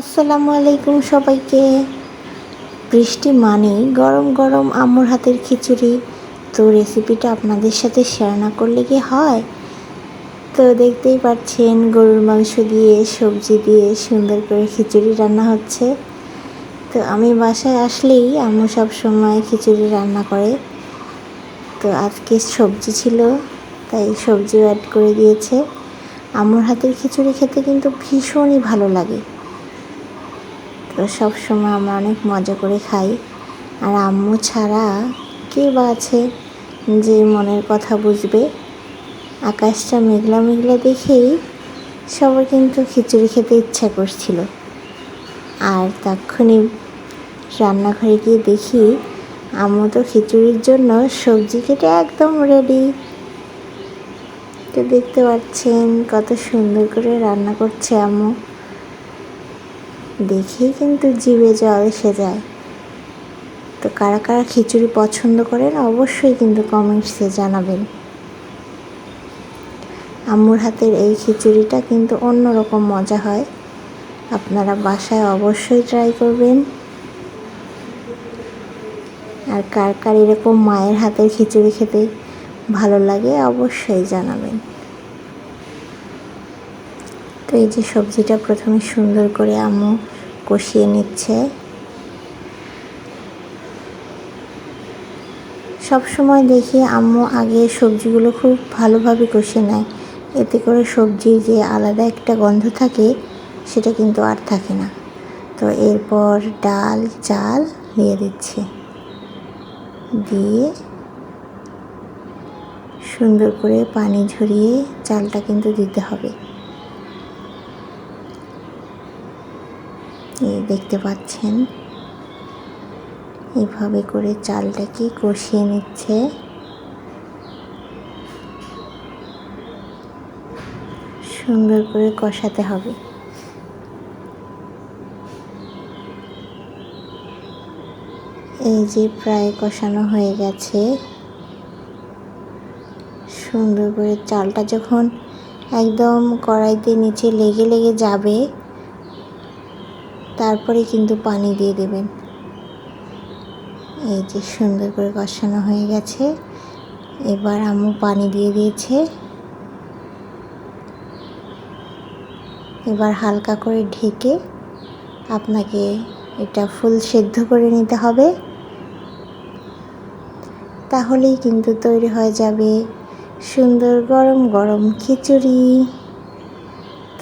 আসসালামু আলাইকুম সবাইকে। বৃষ্টি মানেই গরম গরম আম্মুর হাতের খিচুড়ি। তো রেসিপিটা আপনাদের সাথে শেয়ার না করলে কি হয়? তো দেখতেই পাচ্ছেন, গরুর মাংস দিয়ে, সবজি দিয়ে সুন্দর করে খিচুড়ি রান্না হচ্ছে। তো আমি বাসায় আসলেই আম্মু সময় খিচুড়ি রান্না করে। তো আজকে সবজি ছিল, তাই সবজিও অ্যাড করে দিয়েছে। আম্মুর হাতের খিচুড়ি খেতে কিন্তু ভীষণই ভালো লাগে। সব সময় আমরা অনেক মজা করে খাই। আর আম্মু ছাড়া কে বা আছে যে মনের কথা বুঝবে। আকাশটা মেঘলা মেঘলা দেখেই সবার কিন্তু খিচুড়ি খেতে ইচ্ছা করছিল। আর তখনই রান্নাঘরে গিয়ে দেখি আম্মু তো খিচুড়ির জন্য সবজি কেটে একদম রেডি তো দেখতে পাচ্ছেন কত সুন্দর করে রান্না করছে আম্মু। দেখেই কিন্তু জিভে জল এসে যায় তো কারা কারা খিচুড়ি পছন্দ করেন অবশ্যই কিন্তু কমেন্টসে জানাবেন। আম্মুর হাতের এই খিচুড়িটা কিন্তু অন্যরকম মজা হয়। আপনারা বাসায় অবশ্যই ট্রাই করবেন। আর কার কার এরকম মায়ের হাতের খিচুড়ি খেতে ভালো লাগে অবশ্যই জানাবেন। তো এই যে সবজিটা প্রথমে সুন্দর করে আম্মু কষিয়ে নিচ্ছে। সব সময় দেখি আম্মু আগে সবজিগুলো খুব ভালোভাবে কষিয়ে নেয়। এতে করে সবজির যে আলাদা একটা গন্ধ থাকে, সেটা কিন্তু আর থাকে না। তো এরপর ডাল, চাল দিয়ে দিচ্ছে। দিয়ে সুন্দর করে পানি ঝরিয়ে চালটা কিন্তু দিতে হবে। এই দেখতে পাচ্ছেন? এভাবে করে চালটাকে কষিয়ে নিচ্ছে। সুন্দর করে কষাতে হবে। এই যে প্রায় কষানো হয়ে গেছে। সুন্দর করে চালটা যখন একদম কড়াইতে নিচে লেগে লেগে যাবে তারপরে কিন্তু পানি দিয়ে দেবেন। এই যে সুন্দর করে কষানো হয়ে গেছে। এবার আম্মু পানি দিয়ে দিয়েছে। এবার হালকা করে ঢেকে আপনাকে এটা ফুল সেদ্ধ করে নিতে হবে। তাহলেই কিন্তু তৈরি হয়ে যাবে সুন্দর গরম গরম খিচুড়ি।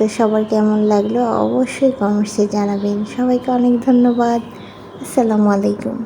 তো সবার কেমন লাগল অবশ্যই কমেন্টসে জানাবেন। সবাইকে অনেক ধন্যবাদ। আসসালামু আলাইকুম।